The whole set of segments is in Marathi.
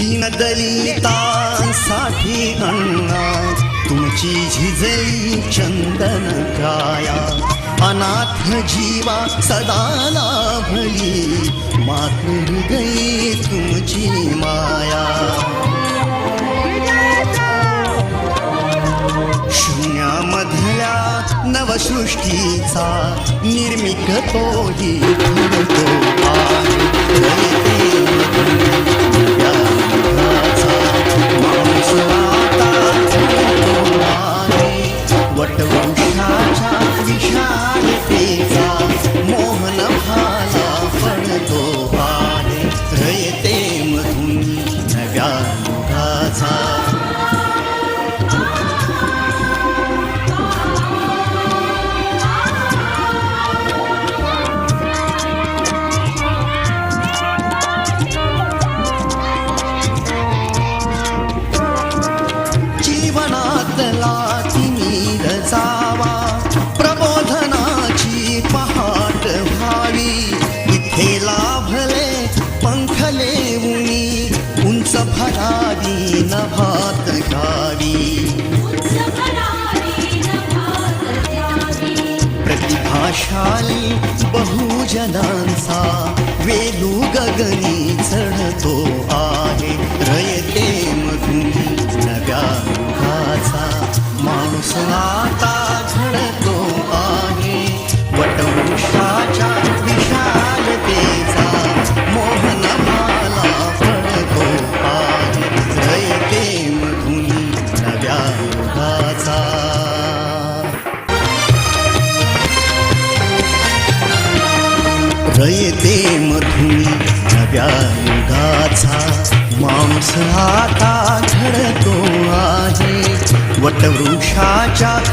दलितांसाठी अण्णा तुमची झिजई चंदन काया अनाथ जीवा सदा लाभली गई तुमची माया. शून्यामधल्या नवसृष्टीचा निर्मिक तोही प्रतिभाशाली बहुजनांचा वेलू गगनी चढतो आहे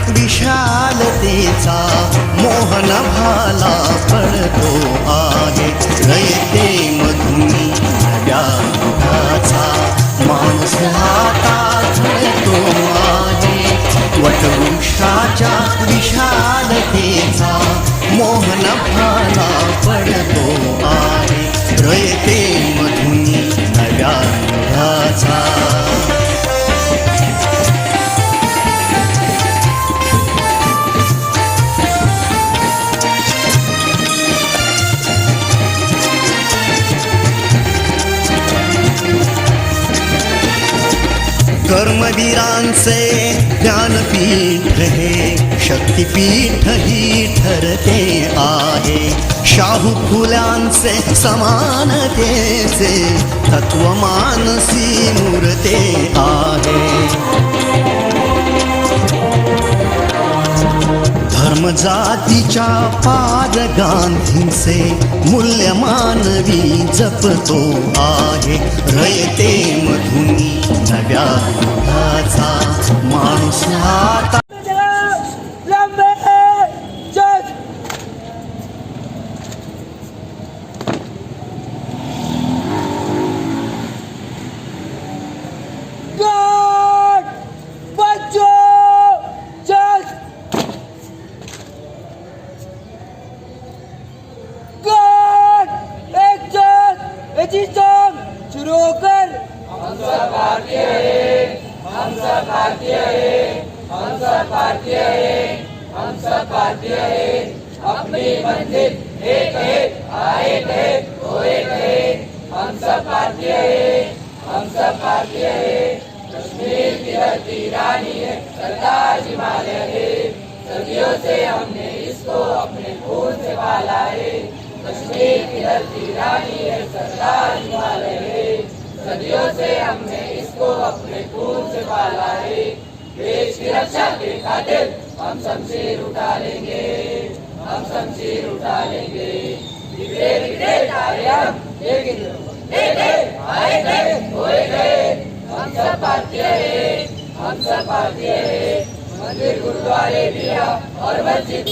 विशालतेचा मोहन भाला पडतो आहे. रयते मधुनी नव्या दुखाचा माणूस हाता झळतो आहे. वटवृक्षाच्या विशालतेचा मोहन भाला पडतो आहे. जसे ज्ञानपीठ हे शक्तिपीठ ही ठरते आहे। शाहू फुलांचे समानतेचे तत्वमानसी मूर्ते आहे। धर्म जातीच्या पाद गांधींचे मूल्य मानवी जपतो आहे. रयते मधुनी नव्या युगाचा माणूस. अपनी मंजिल एक है आए गए खोए गए हम सब भारतीय है, हम सब भारतीय है। कश्मीर की धरती रानी है, सरदार हिमालय है। सदियों से हमने इसको अपने खून से पाला है। कश्मीर की धरती रानी है, सरदार हिमालय है। सदियों से हमने इसको अपने खून से पाला है। देश की रक्षा के खातिर हम शमशीर उठा लेंगे हम शमशीर उठा लेंगे। बिगड़े बिगड़े तारियम हम सब भारतीय है, हम सब भारतीय है। मंदिर गुरुद्वारे दिया और मस्जिद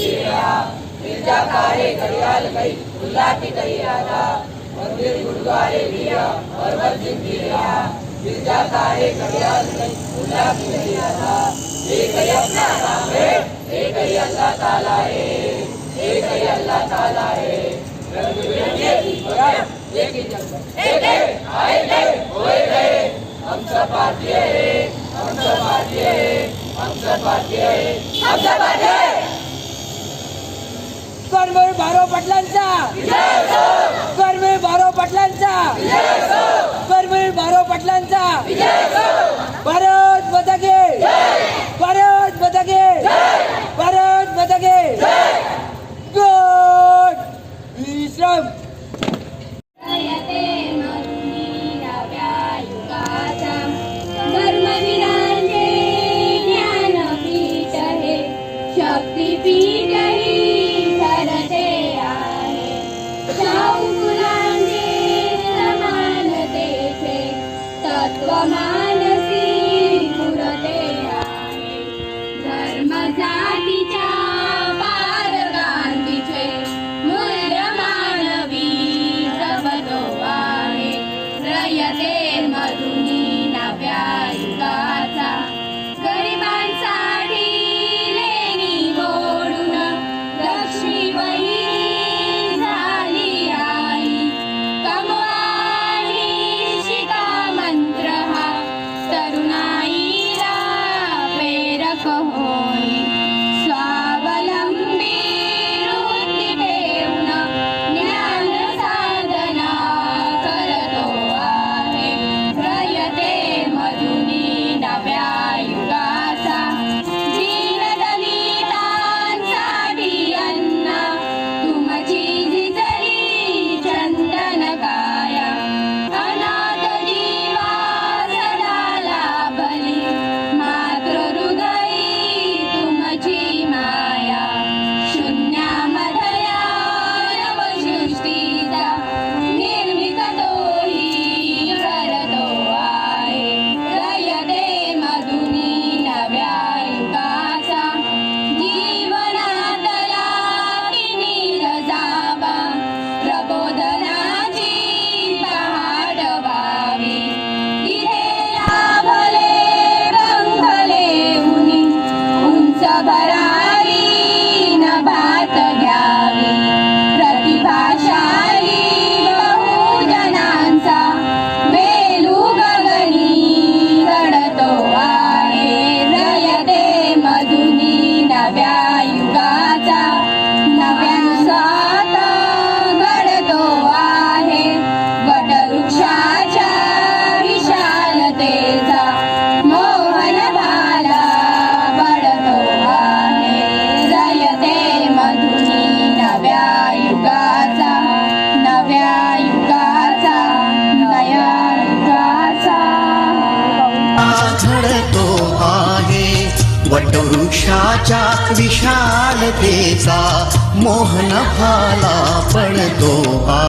घड़ियाल गई खुला की तैयार। मंदिर गुरुद्वारे दिया और मस्जिद दिया घड़ियाल एक ही अल्लाह ताला है। कर्मवीर भारो पाटलांचा. कर्मवीर भारो पाटलांचा. कर्मवीर भारो पाटलांचा. विशालतेचा मोहन भाला पडतो.